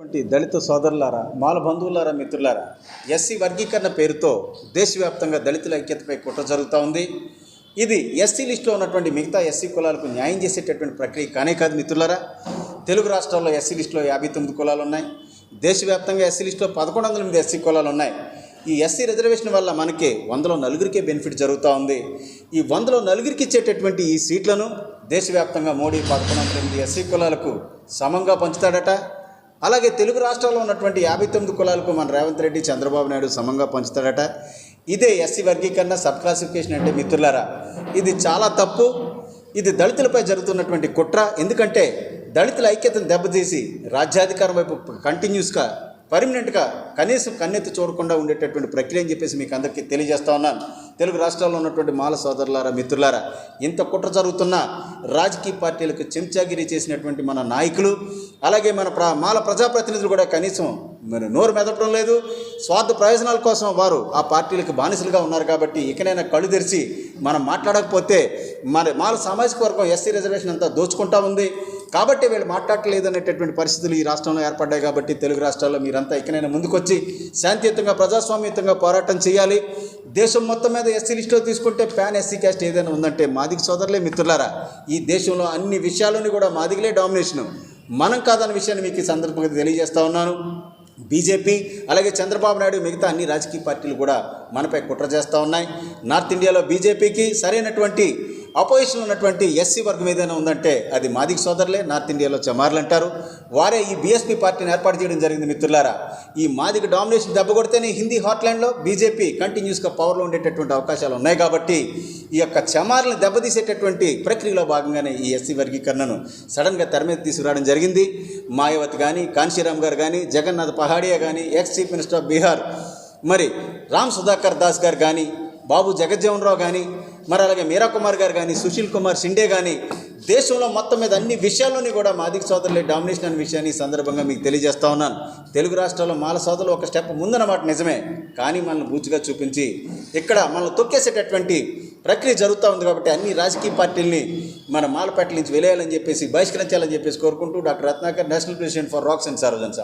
వంటి దళిత సోదరులారా మాల బంధువులారా మిత్రులారా ఎస్సీ వర్గీకరణ పేరుతో దేశవ్యాప్తంగా దళితుల ఐక్యతపై కుట్ర జరుగుతూ ఉంది. ఇది ఎస్సీ లిస్టులో ఉన్నటువంటి మిగతా ఎస్సీ కులాలకు న్యాయం చేసేటటువంటి ప్రక్రియ కానే కాదు మిత్రులారా. తెలుగు రాష్ట్రాల్లో ఎస్సీ లిస్టులో యాభై తొమ్మిది కులాలు ఉన్నాయి. దేశవ్యాప్తంగా ఎస్సీ లిస్టులో పదకొండు వందల ఎనిమిది ఎస్సీ కులాలు ఉన్నాయి. ఈ ఎస్సీ రిజర్వేషన్ వల్ల మనకి వందలో నలుగురికే బెనిఫిట్ జరుగుతూ ఉంది. ఈ వందలో నలుగురికి ఇచ్చేటటువంటి ఈ సీట్లను దేశవ్యాప్తంగా మోడీ పదకొండు వందల ఎనిమిది ఎస్సీ కులాలకు సమంగా పంచుతాడట. అలాగే తెలుగు రాష్ట్రాల్లో ఉన్నటువంటి యాభై తొమ్మిది కులాలకు మన రేవంత్ రెడ్డి చంద్రబాబు నాయుడు సమంగా పంచుతాడట ఇదే ఎస్సీ వర్గీకరణ సబ్ క్లాసిఫికేషన్ అంటే మిత్రులారా ఇది చాలా తప్పు. ఇది దళితులపై జరుగుతున్నటువంటి కుట్ర. ఎందుకంటే దళితుల ఐక్యతను దెబ్బతీసి రాజ్యాధికారం వైపు కంటిన్యూస్గా పర్మనెంట్గా కనీసం కన్నెత్తి చూడకుండా ఉండేటటువంటి ప్రక్రియ అని చెప్పేసి మీకు అందరికీ తెలియజేస్తా ఉన్నాను. తెలుగు రాష్ట్రాల్లో ఉన్నటువంటి మాల సోదరులారా మిత్రులారా ఇంత కుట్ర జరుగుతున్న రాజకీయ పార్టీలకు చెంచాగిరి చేసినటువంటి మన నాయకులు అలాగే మన ప్ర మాల ప్రజాప్రతినిధులు కూడా కనీసం మరి నోరు మెదపడం లేదు. స్వార్థ ప్రయోజనాల కోసం వారు ఆ పార్టీలకు బానిసలుగా ఉన్నారు కాబట్టి ఇకనైనా కళ్ళు తెరిచి మనం మాట్లాడకపోతే మరి మాల సామాజిక వర్గం ఎస్సీ రిజర్వేషన్ అంతా దోచుకుంటా ఉంది. కాబట్టి వీళ్ళు మాట్లాడలేదు అనేటటువంటి పరిస్థితులు ఈ రాష్ట్రంలో ఏర్పడ్డాయి కాబట్టి తెలుగు రాష్ట్రాల్లో మీరంతా ఇకనైనా ముందుకొచ్చి శాంతియుతంగా ప్రజాస్వామ్యయుతంగా పోరాటం చేయాలి. దేశం మొత్తం మీద ఎస్సీ లిస్టులో తీసుకుంటే ప్యాన్ ఎస్సీ క్యాస్ట్ ఏదైనా ఉందంటే మాదిగ సోదరులే మిత్రులారా. ఈ దేశంలో అన్ని విషయాల్లోని కూడా మాదిగలే డామినేషను. మనం కాదన్న విషయాన్ని మీకు ఈ సందర్భంగా తెలియజేస్తా ఉన్నాను. బీజేపీ అలాగే చంద్రబాబు నాయుడు మిగతా అన్ని రాజకీయ పార్టీలు కూడా మనపై కుట్ర చేస్తూ ఉన్నాయి. నార్త్ ఇండియాలో బీజేపీకి సరైనటువంటి అపోజిషన్ ఉన్నటువంటి ఎస్సీ వర్గం ఏదైనా ఉందంటే అది మాదిక సోదరులే నార్త్ ఇండియాలో చమార్లు అంటారు. వారే ఈ బీఎస్పీ పార్టీని ఏర్పాటు చేయడం జరిగింది మిత్రులారా. ఈ మాదిక డామినేషన్ దెబ్బ కొడితేనే హిందీ హాట్లైన్లో బీజేపీ కంటిన్యూస్గా పవర్లో ఉండేటటువంటి అవకాశాలు ఉన్నాయి కాబట్టి ఈ యొక్క చమార్లను దెబ్బతీసేటటువంటి ప్రక్రియలో భాగంగానే ఈ ఎస్సీ వర్గీకరణను సడన్గా తెర మీద తీసుకురావడం జరిగింది. మాయావతి కానీ కాన్షీరామ్ గారు కానీ జగన్నాథ్ పహాడియా కానీ ex chief minister of Bihar మరి రామ్ సుధాకర్ దాస్ గారు కానీ బాబు జగజ్జీవనరావు కానీ మరి అలాగే మీరా కుమార్ గారు కానీ సుశీల్ కుమార్ షిండే కానీ దేశంలో మొత్తం మీద అన్ని విషయాల్లోని కూడా మాదిక సోదరులే డామినేషన్ అనే విషయాన్ని ఈ సందర్భంగా మీకు తెలియజేస్తా ఉన్నాను. తెలుగు రాష్ట్రాల్లో మాల సోదరులు ఒక స్టెప్ ముందన్నమాట నిజమే. కానీ మనల్ని బూచిగా చూపించి ఇక్కడ మనల్ని తొక్కేసేటటువంటి ప్రక్రియ జరుగుతూ ఉంది కాబట్టి అన్ని రాజకీయ పార్టీల్ని మన మాలపేటల నుంచి వెలేయాలని చెప్పేసి బహిష్కరించాలని చెప్పేసి కోరుకుంటూ doctor Ratnakar national president for racks and సార్వజన్స్